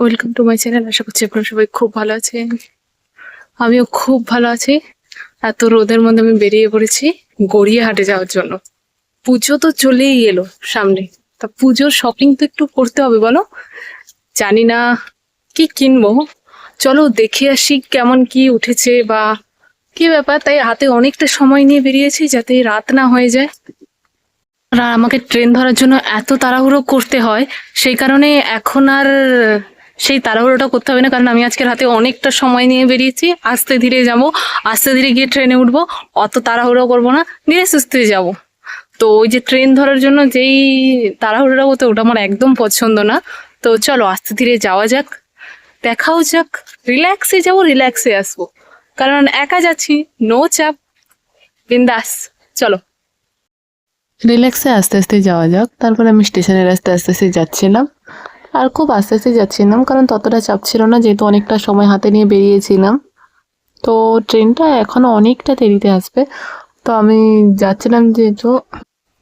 Welcome to my channel আশা করছি আপনারা সবাই খুব ভালো আছেন আমিও খুব ভালো আছি। এত রোদের মধ্যে আমি বেরিয়ে পড়েছি গড়িয়াহাটে যাওয়ার জন্য। পুজো তো চলেই এলো সামনে। তা পুজোর শপিং তো একটু করতে হবে, বলো? জানি না কি কিনবো। চলো দেখে আসি কেমন কি উঠেছে বা কি ব্যাপার। তাই হাতে অনেকটা সময় নিয়ে বেরিয়েছি যাতে রাত না হয়ে যায়। আর আমাকে ট্রেন ধরার জন্য এত তাড়াহুড়ো করতে হয়, সেই কারণে এখন আর সেই তাড়াহুড়োটা করতে হবে না, কারণ আমি আজকে রাতে অনেকটা সময় নিয়ে বেরিয়েছি, আস্তে ধীরে যাব, আস্তে ধীরে গিয়ে ট্রেনে উঠবো, অত তাড়াহুড়ো করব না, ধীরে সুস্থে যাব। তো ওই যে ট্রেন ধরার জন্য যেই তাড়াহুড়োটা হতো ওটা আমার একদম পছন্দ না। তো চলো আস্তে ধীরে যাওয়া যাক, দেখাও যাক রিল্যাক্সে যাব রিল্যাক্সে আসব। কারণ একা যাচ্ছি নো চাপ। বিন্দাস, চলো। রিল্যাক্সে আস্তে আস্তে যাওয়া যাক। তারপরে আমি স্টেশনের আস্তে আস্তে আস্তে যাচ্ছিলাম। আর খুব আস্তে আস্তে যাচ্ছিলাম, কারণ ততটা চাপ ছিল না, যেহেতু অনেকটা সময় হাতে নিয়ে বেরিয়েছিলাম। তো ট্রেনটা এখনও অনেকটা দেরিতে আসবে। তো আমি যাচ্ছিলাম যেহেতু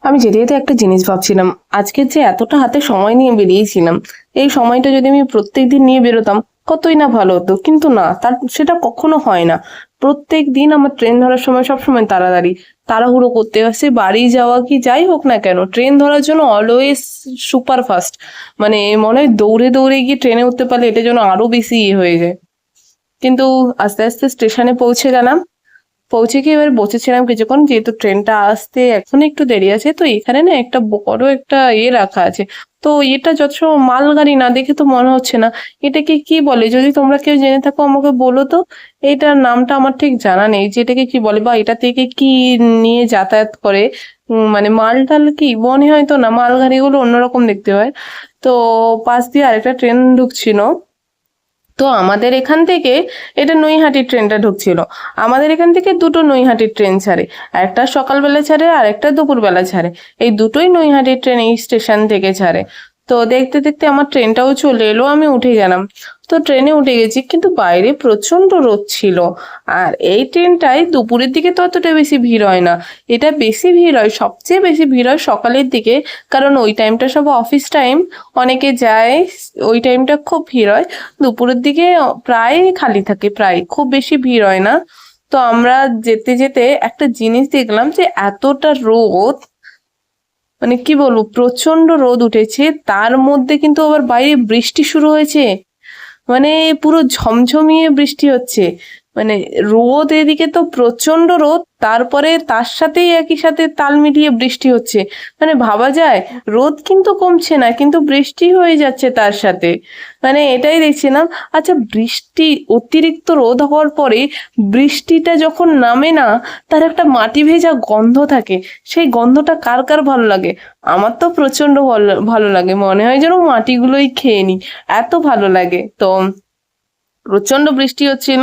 আমি যেতে যেতে একটা জিনিস ভাবছিলাম, আজকে যে এতটা হাতে সময় নিয়ে বেরিয়েছিলাম, এই সময়টা যদি আমি প্রত্যেক দিন নিয়ে বেরোতাম, কতই না ভালো হতো। কিন্তু না, তার, সেটা কখনো হয় না। প্রত্যেক দিন আমার ট্রেন ধরার সময় সবসময় তাড়াতাড়ি, তাড়াহুড়ো করতে আসে বাড়ি যাওয়া কি যাই হোক না কেন ট্রেন ধরার জন্য অলওয়েজ সুপার ফাস্ট মানে মনে হয় দৌড়ে দৌড়ে গিয়ে ট্রেনে উঠতে পারলে এটা যেন আরও বেশি ইয়ে হয়ে যায়। কিন্তু আস্তে আস্তে স্টেশনে পৌঁছে গেলাম। পৌঁছে গিয়ে এবার বসেছিলাম কিছুক্ষণ, যেহেতু ট্রেনটা আসতে এখন একটু দেরি আছে, তো এখানে না একটা বড় একটা ইয়ে রাখা আছে। তো এটা যত মালগাড়ি না দেখে তো মনে হচ্ছে না। এটাকে কি বলে? যদি তোমরা কেউ জেনে থাকো আমাকে বলো তো। এটার নামটা আমার ঠিক জানা নেই। যে এটাকে কি বলে বা এটা থেকে কি নিয়ে যাতায়াত করে? মানে মাল টাল কি? মনে হয় তো না, মালগাড়িগুলো অন্যরকম দেখতে হয়। তো পাশ দিয়ে আরেকটা ট্রেন ঢুকছিল। তো আমাদের এখান থেকে এটা নৈহাটির ট্রেনটা ঢুকছিল। আমাদের এখান থেকে দুটো নৈহাটির ট্রেন ছাড়ে, একটা সকালবেলা ছাড়ে আর একটা দুপুরবেলা ছাড়ে। এই দুটোই নৈহাটির ট্রেন এই স্টেশন থেকে ছাড়ে। তো দেখতে দেখতে আমার ট্রেনটাও চলে এলো, আমি উঠে গেলাম। তো ট্রেনে উঠে গেছি, কিন্তু বাইরে প্রচণ্ড রোদ ছিল। আর এই ট্রেনটায় দুপুরের দিকে তো অতটা বেশি ভিড় হয় না। এটা বেশি ভিড় হয়, সবচেয়ে বেশি ভিড় হয় সকালের দিকে, কারণ ওই টাইমটা সব অফিস টাইম, অনেকে যায়, ওই টাইমটা খুব ভিড় হয়। দুপুরের দিকে প্রায় খালি থাকে, প্রায় খুব বেশি ভিড় হয় না। তো আমরা যেতে যেতে একটা জিনিস দেখলাম যে এতটা রোদ মানে কি বলব প্রচণ্ড রোদ উঠেছে, তার মধ্যে কিন্তু আবার বাইরে বৃষ্টি শুরু হয়েছে। মানে পুরো ঝমঝমিয়ে বৃষ্টি হচ্ছে। মানে রোদ এদিকে তো প্রচণ্ড রোদ, তারপরে তার সাথেই একই সাথে তাল মিলিয়ে বৃষ্টি হচ্ছে। মানে ভাবা যায়, রোদ কিন্তু কমছে না, কিন্তু বৃষ্টি হয়ে যাচ্ছে তার সাথে। মানে এটাই দেখছিলাম। আচ্ছা বৃষ্টি, অতিরিক্ত রোদ হওয়ার পরে বৃষ্টিটা যখন নামে না, তার একটা মাটি ভেজা গন্ধ থাকে। সেই গন্ধটা কার কার ভালো লাগে? আমার তো প্রচণ্ড ভালো ভালো লাগে। মনে হয় যেন মাটিগুলোই খেয়ে নি। এত ভালো লাগে। তো প্রচণ্ড বৃষ্টি হচ্ছিল।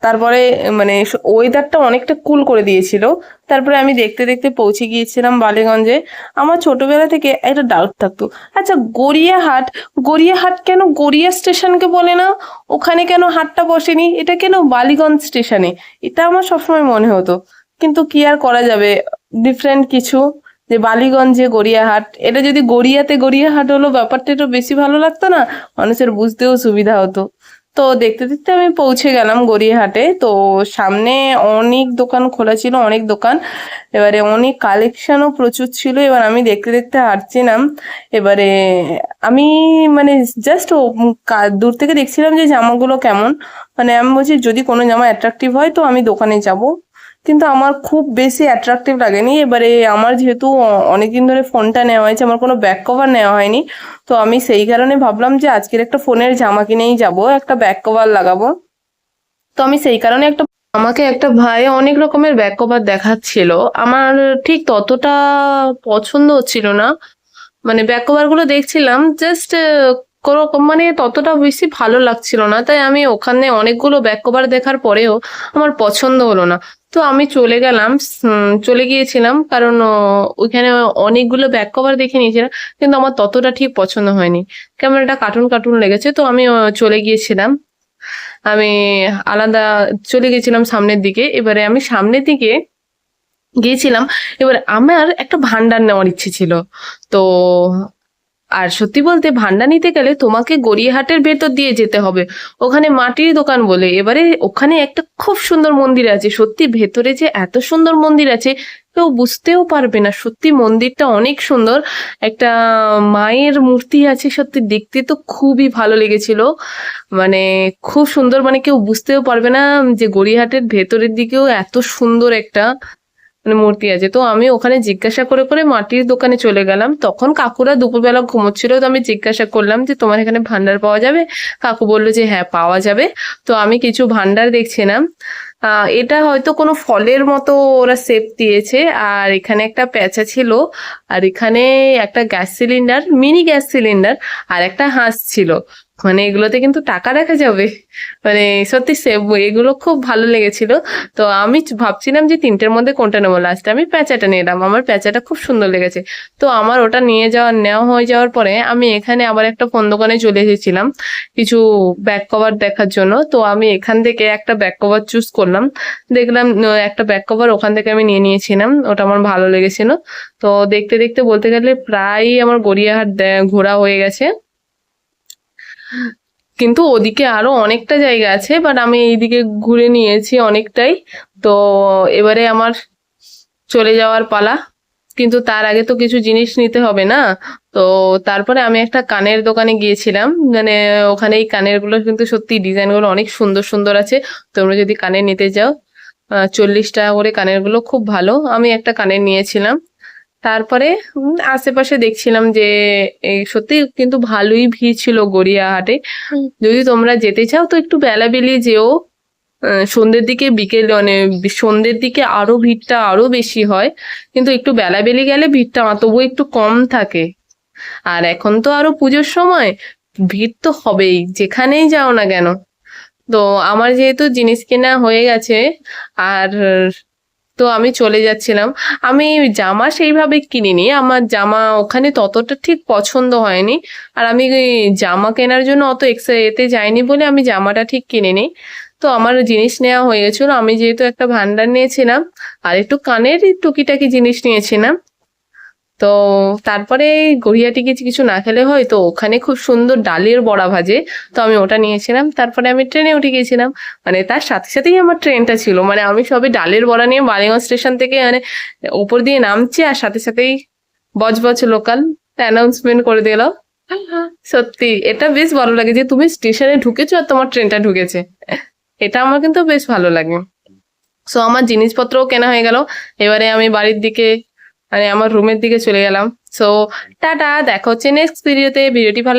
তারপরে মানে ওয়েদারটা অনেকটা কুল করে দিয়েছিল। তারপরে আমি দেখতে দেখতে পৌঁছে গিয়েছিলাম বালিগঞ্জে। আমার ছোটবেলা থেকে একটা ডাউট থাকতো। আচ্ছা গড়িয়াহাট গড়িয়াহাট কেন গড়িয়া স্টেশনকে বলে না? ওখানে কেন হাটটা বসেনি? এটা কেন বালিগঞ্জ স্টেশনে? এটা আমার সবসময় মনে হতো। কিন্তু কি আর করা যাবে? ডিফারেন্ট কিছু। যে বালিগঞ্জে গড়িয়াহাট, এটা যদি গড়িয়াতে গড়িয়াহাট হলো, ব্যাপারটা একটু বেশি ভালো লাগতো না? মানুষের বুঝতেও সুবিধা হতো। তো দেখতে দেখতে আমি পৌঁছে গেলাম গড়িয়াহাটে। তো সামনে অনেক দোকান খোলা ছিল, অনেক দোকান। এবারে অনেক কালেকশনও প্রচুর ছিল। এবার আমি দেখতে দেখতে হাঁটছিলাম। এবারে আমি মানে জাস্ট দূর থেকে দেখছিলাম যে জামাগুলো কেমন। মানে আমি বলছি, যদি কোনো জামা অ্যাট্রাকটিভ হয় তো আমি দোকানে যাব। কিন্তু আমার খুব বেশি অ্যাট্রাকটিভ লাগেনি। এবারে আমার যেহেতু অনেকদিন ধরে ফোনটা নেওয়া হয়েছে, আমার কোনো ব্যাক কভার নেওয়া হয়নি। তো আমি সেই কারণে ভাবলাম যে আজকের একটা ফোনের জামা কিনেই যাব, একটা ব্যাক কভার লাগাবো। তো আমি সেই কারণে একটা আমাকে একটা ভাই অনেক রকমের ব্যাক কভার দেখাচ্ছিল। আমার ঠিক ততটা পছন্দ হচ্ছিল না। মানে ব্যাক কভারগুলো দেখছিলাম জাস্ট কোনো মানে ততটা বেশি ভালো লাগছিল না। তাই আমি ওখানে অনেকগুলো ব্যাক কভার দেখার পরেও আমার পছন্দ হলো না। তো আমি চলে গেলাম চলে গিয়েছিলাম কারণ ওইখানে অনেকগুলো ব্যাক কভার দেখে নিয়েছিলাম, কিন্তু আমার ততটা ঠিক পছন্দ হয়নি। কেমন একটা কার্টুন কার্টুন লেগেছে, তো আমি চলে গিয়েছিলাম। আমি আলাদা চলে গেছিলাম সামনের দিকে, এবারে আমি সামনের দিকে গিয়েছিলাম, এবার আমার একটা ভান্ডার নেওয়ার ইচ্ছে ছিল। তো আর সত্যি বলতে ভান্ডা নিতে গেলে তোমাকে গড়িয়াহাটের ভেতর দিয়ে যেতে হবে। ওখানে মাটির দোকান বলে। এবারে ওখানে একটা খুব সুন্দর মন্দির আছে। সত্যি ভেতরে যে এত সুন্দর মন্দির আছে, কেউ বুঝতেও পারবে না। সত্যি মন্দিরটা অনেক সুন্দর। একটা মায়ের মূর্তি আছে, সত্যি দেখতে তো খুবই ভালো লেগেছিল। মানে খুব সুন্দর মানে কেউ বুঝতেও পারবে না যে গড়িয়াহাটের ভেতরের দিকেও এত সুন্দর একটা মানে মূর্তি আছে। তো আমি ওখানে জিজ্ঞাসা করে করে মাটির দোকানে চলে গেলাম। তখন কাকুরা দুপুরবেলা ঘুমোচ্ছিল। তো আমি জিজ্ঞাসা করলাম যে, তোমার এখানে ভান্ডার পাওয়া যাবে? কাকু বলল যে হ্যাঁ পাওয়া যাবে। তো আমি কিছু ভান্ডার দেখছিলাম। এটা হয়তো কোনো ফলের মতো ওরা সেপ দিয়েছে। আর এখানে একটা প্যাঁচা ছিল। আর এখানে একটা gas cylinder, mini gas cylinder আর একটা হাঁস ছিল। মানে এগুলোতে কিন্তু টাকা রাখা যাবে। মানে সত্যি সেভ এগুলো খুব ভালো লেগেছিল। তো আমি ভাবছিলাম যে তিনটের মধ্যে কোনটা নেব? লাস্টে আমি প্যাঁচাটা নিলাম আমার প্যাঁচাটা খুব সুন্দর লেগেছে। তো আমার ওটা নিয়ে যাওয়ার নেওয়া হয়ে যাওয়ার পরে আমি এখানে আবার একটা ফোন দোকানে চলে এসেছিলাম কিছু ব্যাক কভার দেখার জন্য। তো আমি এখান থেকে একটা ব্যাক কভার চুজ করলাম। দেখলাম একটা ব্যাক কভার ওখান থেকে আমি নিয়ে নিয়েছিলাম। ওটা আমার ভালো লেগেছিল। তো দেখতে দেখতে বলতে গেলে প্রায় আমার গড়িয়াহাট ঘোরা হয়ে গেছে। কিন্তু ওদিকে আরও অনেকটা জায়গা আছে বাট আমি এইদিকে ঘুরে নিয়েছি অনেকটাই। তো এবারে আমার চলে যাওয়ার পালা। কিন্তু তার আগে তো কিছু জিনিস নিতে হবে না। তো তারপরে আমি একটা কানের দোকানে গিয়েছিলাম। মানে ওখানে এই কানেরগুলো কিন্তু সত্যি ডিজাইনগুলো অনেক সুন্দর সুন্দর আছে। তোমরা যদি কানের নিতে যাও চল্লিশ টাকা করে কানেরগুলো খুব ভালো। আমি একটা কানের নিয়েছিলাম। তারপরে আশেপাশে দেখছিলাম যে এই সত্যি কিন্তু ভালোই ভিড় ছিল গড়িয়াহাটে। যদি তোমরা যেতে চাও তো একটু বেলা বেলিয়ে যেও সন্ধ্যের দিকে বিকেল মানে সন্ধ্যের দিকে আরও ভিড়টা আরও বেশি হয়। কিন্তু একটু বেলা বেলি গেলে ভিড়টা তবুও একটু কম থাকে। আর এখন তো আরও পুজোর সময় ভিড় তো হবেই যেখানেই যাও না কেন। তো আমার যেহেতু জিনিস কেনা হয়ে গেছে আর তো আমি চলে যাচ্ছিলাম। আমি জামা সেইভাবে কিনিনি। আমার জামা ওখানে ততটা ঠিক পছন্দ হয়নি। আর আমি জামা কেনার জন্য অত এক্সা এতে যাইনি বলে আমি জামাটা ঠিক কিনিনি। তো আমার জিনিস নেওয়া হয়ে গেছিল। আমি যেহেতু একটা ভান্ডার নিয়েছিলাম, আর একটু কানের টুকিটাকি জিনিস নিয়েছিলাম তো তারপরে গড়িয়াটি কিছু কিছু না খেলে হয়, তো ওখানে খুব সুন্দর ডালের বড়া ভাজে, তো আমি ওটা নিয়েছিলাম। তারপরে আমি ট্রেনে উঠে গিয়েছিলাম। মানে তার সাথে সাথেই আমার ট্রেনটা ছিল। মানে আমি সবে ডালের বড়া নিয়ে বালিগঞ্জ স্টেশন থেকে মানে ওপর দিয়ে নামছি আর সাথে সাথেই বজবজ লোকাল অ্যানাউন্সমেন্ট করে দিল। সত্যি, এটা বেশ ভালো লাগে যে তুমি স্টেশনে ঢুকেছো আর তোমার ট্রেনটা ঢুকেছে। এটা আমার কিন্তু বেশ ভালো লাগে। সো আমার জিনিসপত্রও কেনা হয়ে গেল। এবারে আমি বাড়ির দিকে মানে আমার রুমের দিকে চলে গেলাম। সো টাটা দেখা হচ্ছে নেক্সট ভিডিওতে ভিডিওটি ভালো